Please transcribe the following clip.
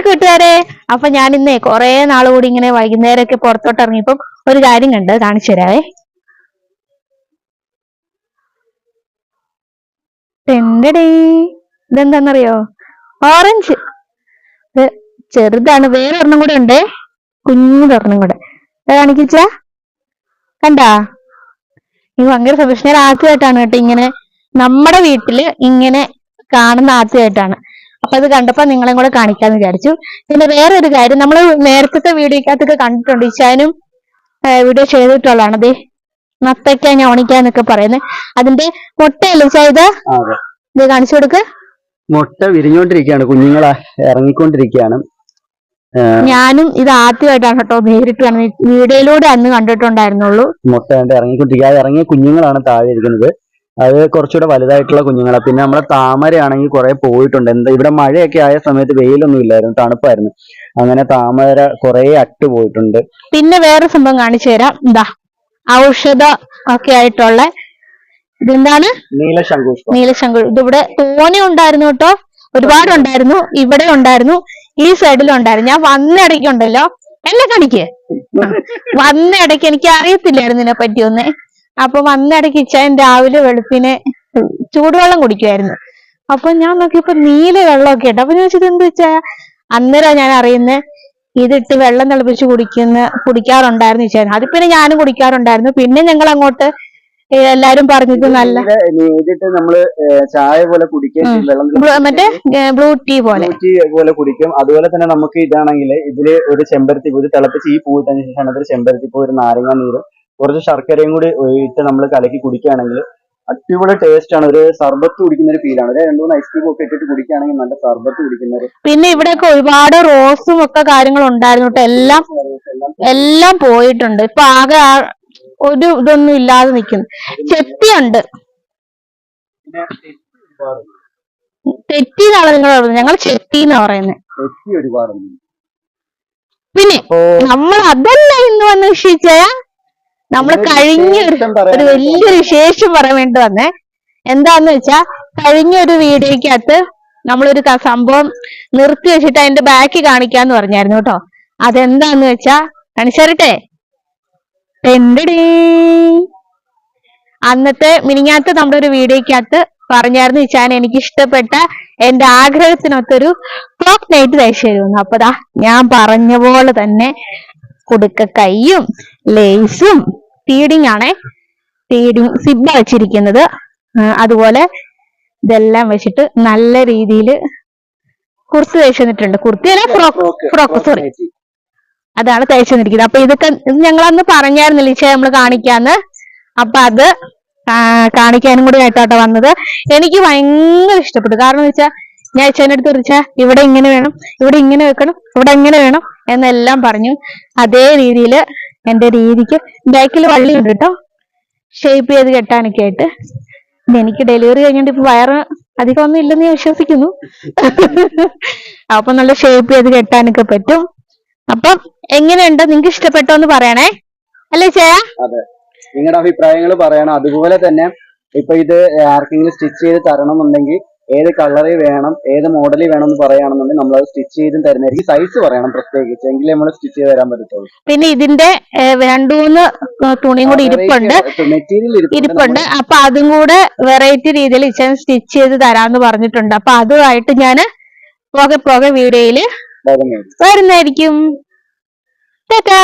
Hi കൂട്ടുകാരെ? അപ്പൊ ഞാൻ ഇന്നേ കുറെ നാൾ കൂടി ഇങ്ങനെ വൈകുന്നേരമൊക്കെ പുറത്തോട്ട് ഇറങ്ങിയപ്പോ ഒരു കാര്യം കണ്ട് കാണിച്ചു തരാവേ. ടെണ്ടടേ ഇതെന്താന്നറിയോ? ഓറഞ്ച്. ചെറുതാണ്. വേറെ ഒരെണ്ണം കൂടെ ഉണ്ട്. കുഞ്ഞൊരെണ്ണം കൂടെ. കാണിക്കിച്ച കണ്ടാ? ഇത് ഭയങ്കര ആദ്യമായിട്ടാണ് കേട്ടോ ഇങ്ങനെ നമ്മുടെ വീട്ടിൽ ഇങ്ങനെ കാണുന്ന ആദ്യമായിട്ടാണ്. അപ്പൊ അത് കണ്ടപ്പോ നിങ്ങളെ കൂടെ കാണിക്കാന്ന് വിചാരിച്ചു. പിന്നെ വേറെ ഒരു കാര്യം നമ്മൾ നേരത്തെ വീഡിയോക്കകത്തൊക്കെ കണ്ടിട്ടുണ്ട് ഇച്ചാനും വീഡിയോ ചെയ്തിട്ടുള്ളതാണ് ദേ നത്തയ്ക്ക ഞോണിക്ക എന്നൊക്കെ പറയുന്നത് അതിന്റെ മുട്ടയല്ല ചെയ്ത ഇത്? കാണിച്ചു കൊടുക്ക്. മുട്ട വിരിഞ്ഞുകൊണ്ടിരിക്കുകയാണ് കുഞ്ഞുങ്ങളെ ഇറങ്ങിക്കൊണ്ടിരിക്കുകയാണ്. ഞാനും ഇത് ആദ്യമായിട്ടാണ് കേട്ടോ നേരിട്ട് വീഡിയോയിലൂടെ അന്ന് കണ്ടിട്ടുണ്ടായിരുന്നുള്ളൂ. മുട്ട കണ്ട് ഇറങ്ങിക്കൊണ്ടിരിക്കുക. അത് ഇറങ്ങിയ കുഞ്ഞുങ്ങളാണ് താഴെ ഇരിക്കുന്നത്. അത് കുറച്ചുകൂടെ വലുതായിട്ടുള്ള കുഞ്ഞുങ്ങളെ. പിന്നെ നമ്മളെ താമരയാണെങ്കിൽ കുറേ പോയിട്ടുണ്ട്. എന്താ ഇവിടെ മഴയൊക്കെ ആയ സമയത്ത് വെയിലൊന്നും ഇല്ലായിരുന്നു തണുപ്പായിരുന്നു. അങ്ങനെ താമര കുറേ അട്ട് പോയിട്ടുണ്ട്. പിന്നെ വേറെ സംഭവം കാണിച്ചു തരാം. എന്താ ഔഷധ ഒക്കെ ആയിട്ടുള്ള ഇതെന്താണ്? നീലശങ്കുഷ്പം നീലശങ്കു ഇതിവിടെ തോനെ ഉണ്ടായിരുന്നു കേട്ടോ. ഒരുപാട് ഉണ്ടായിരുന്നു. ഇവിടെ ഉണ്ടായിരുന്നു. ഈ സൈഡിലുണ്ടായിരുന്നു ഞാൻ വന്നിടയ്ക്കുണ്ടല്ലോ എന്നെ കാണിക്കേ. വന്ന ഇടയ്ക്ക് എനിക്ക് അറിയത്തില്ലായിരുന്നു ഇതിനെ പറ്റി ഒന്ന് അപ്പൊ വന്നിടയ്ക്ക് ഇച്ചായൻ രാവിലെ വെളുപ്പിനെ ചൂടുവെള്ളം കുടിക്കുമായിരുന്നു അപ്പൊ ഞാൻ നോക്കിയപ്പോ നീല വെള്ളമൊക്കെ ഉണ്ട്. അപ്പൊ ഞാൻ ചോദിച്ചത് എന്ത് വെച്ചാ? അന്നേരം ഞാൻ അറിയുന്നത് ഇതിട്ട് വെള്ളം തിളപ്പിച്ച് കുടിക്കുന്ന കുടിക്കാറുണ്ടായിരുന്നു ഇച്ചായൻ അത് പിന്നെ ഞാനും കുടിക്കാറുണ്ടായിരുന്നു. പിന്നെ ഞങ്ങൾ അങ്ങോട്ട് എല്ലാരും പറഞ്ഞത് നല്ല നമ്മൾ ചായ പോലെ ബ്ലൂ- മറ്റേ ബ്ലൂ ടീ പോലെ. ടീ പോലെ കുടിക്കും. അതുപോലെ തന്നെ നമുക്ക് ഇതാണെങ്കിൽ ഇതിൽ ഒരു ചെമ്പരത്തി പൂ തിളപ്പിച്ച് ഈ പൂ ഇട്ടതിന് ശേഷം ചെമ്പരത്തി പൂ ഒരു നാരങ്ങ നീര് കുറച്ച് ശർക്കരയും കൂടി ഇട്ട് നമ്മൾ കലക്കി കുടിക്കുകയാണെങ്കിൽ അടിപൊളി ടേസ്റ്റ് ആണ്. ഒരു സർബത്ത് കുടിക്കുന്ന ഒരു ഫീലാണ് ഒരു രണ്ടു മൂന്ന് ഐസ്ക്രീം ഒക്കെ ഇട്ടിട്ട് കുടിക്കുകയാണെങ്കിൽ നല്ല സർബത്ത് കുടിക്കുന്ന ഒരു പിന്നെ ഇവിടെയൊക്കെ ഒരുപാട് റോസും ഒക്കെ കാര്യങ്ങൾ ഉണ്ടായിരുന്നു കേട്ടോ എല്ലാം എല്ലാം പോയിട്ടുണ്ട്. ഇപ്പൊ ആകെ ഒരു ഇതൊന്നും ഇല്ലാതെ നിൽക്കുന്നു ചെത്തിയുണ്ട്. തെറ്റിന്നാണ് ഒരുപാട് തെറ്റി എന്നാണ് നിങ്ങൾ പറയുന്നത്? ഞങ്ങൾ ചെത്തി എന്നാ പറയുന്നത് പിന്നെ നമ്മൾ അതല്ല ഇന്ന് വന്ന് വിഷയിച്ച? നമ്മൾ കഴിഞ്ഞ ഒരു വലിയൊരു വിശേഷം പറയാൻ വേണ്ടി വന്നേ. എന്താന്ന് വെച്ചാ കഴിഞ്ഞ ഒരു വീഡിയോക്കകത്ത് നമ്മളൊരു സംഭവം നിർത്തി വെച്ചിട്ട് അതിന്റെ ബാക്ക് കാണിക്കാന്ന് പറഞ്ഞായിരുന്നു കേട്ടോ. അതെന്താന്ന് വെച്ചാ കാണിച്ചരട്ടെ ടെണ്ടടേ. അന്നത്തെ മിനിങ്ങാത്ത നമ്മുടെ ഒരു വീഡിയോക്കകത്ത് പറഞ്ഞായിരുന്നു ഇച്ചാൻ എനിക്ക് ഇഷ്ടപ്പെട്ട എന്റെ ആഗ്രഹത്തിനൊത്തൊരു ക്ലോക്ക് നൈറ്റ് തയ്ച്ചു തരുമെന്ന്. അപ്പൊ ഞാൻ പറഞ്ഞ പോലെ തന്നെ കൊടുക്ക. കൈയും ലേസും ഫീഡിങ് ആണേ ഫീഡിങ് സിബ വെച്ചിരിക്കുന്നത്. അതുപോലെ ഇതെല്ലാം വെച്ചിട്ട് നല്ല രീതിയിൽ കുർത്തി തയ്ച്ചു തന്നിട്ടുണ്ട്. കുർത്തി അല്ല ഫ്രോക്ക് ഫ്രോക്ക് സോറി അതാണ് തയ്ച്ചു തന്നിരിക്കുന്നത്. അപ്പൊ ഇതൊക്കെ ഇത് ഞങ്ങൾ അന്ന് പറഞ്ഞായിരുന്നില്ല ഇച്ചേ നമ്മൾ കാണിക്കാന്ന്? അപ്പൊ അത് കാണിക്കാനും കൂടി ആയിട്ടോ വന്നത്. എനിക്ക് ഭയങ്കര ഇഷ്ടപ്പെട്ടു. കാരണം എന്ന് വെച്ചാൽ ഞാൻ അച്ഛന്റെ അടുത്ത് വിളിച്ച ഇവിടെ ഇങ്ങനെ വേണം ഇവിടെ ഇങ്ങനെ വെക്കണം ഇവിടെ ഇങ്ങനെ വേണം? എന്നെല്ലാം പറഞ്ഞു. അതേ രീതിയിൽ എന്റെ രീതിക്ക്. ബാക്കിൽ വള്ളി ഉണ്ട് കേട്ടോ ഷേപ്പ് ചെയ്ത് കെട്ടാനൊക്കെ ആയിട്ട്. എനിക്ക് ഡെലിവറി കഴിഞ്ഞിട്ട് ഇപ്പൊ വയറ് അധികം ഒന്നും ഇല്ലെന്ന് ഞാൻ വിശ്വസിക്കുന്നു. അപ്പൊ നല്ല ഷേപ്പ് ചെയ്ത് കെട്ടാനൊക്കെ പറ്റും. അപ്പം എങ്ങനെയുണ്ട്? നിങ്ങക്ക് ഇഷ്ടപ്പെട്ടോ എന്ന് പറയണേ. അല്ലേ ചേയാ അതെ. നിങ്ങളുടെ അഭിപ്രായങ്ങൾ പറയണം. അതുപോലെ തന്നെ ഇപ്പൊ ഇത് ആർക്കെങ്കിലും സ്റ്റിച്ച് ചെയ്ത് തരണമെന്നുണ്ടെങ്കിൽ ഏത് കളറിൽ വേണം ഏത് മോഡലിൽ വേണം എന്ന് പറയുകയാണെന്നുണ്ടെങ്കിൽ നമ്മൾ അത് സ്റ്റിച്ച് ചെയ്തും തരുന്നതായിരിക്കും. സൈസ് പറയണം പ്രത്യേകിച്ച്. എങ്കിലേ നമ്മൾ സ്റ്റിച്ച് ചെയ്ത് തരാൻ പറ്റത്തുള്ളൂ. പിന്നെ ഇതിന്റെ രണ്ടു മൂന്ന് തുണിയും കൂടി ഇരിപ്പുണ്ട്. മെറ്റീരിയൽ ഇരിപ്പുണ്ട്. അപ്പൊ അതും കൂടെ വെറൈറ്റി രീതിയിൽ ഇച്ചൻ സ്റ്റിച്ച് ചെയ്ത് തരാന്ന് പറഞ്ഞിട്ടുണ്ട്. അപ്പൊ അതുമായിട്ട് ഞാൻ പോകെ പോകെ വീഡിയോയിൽ വരുന്നതായിരിക്കും. ടാറ്റാ!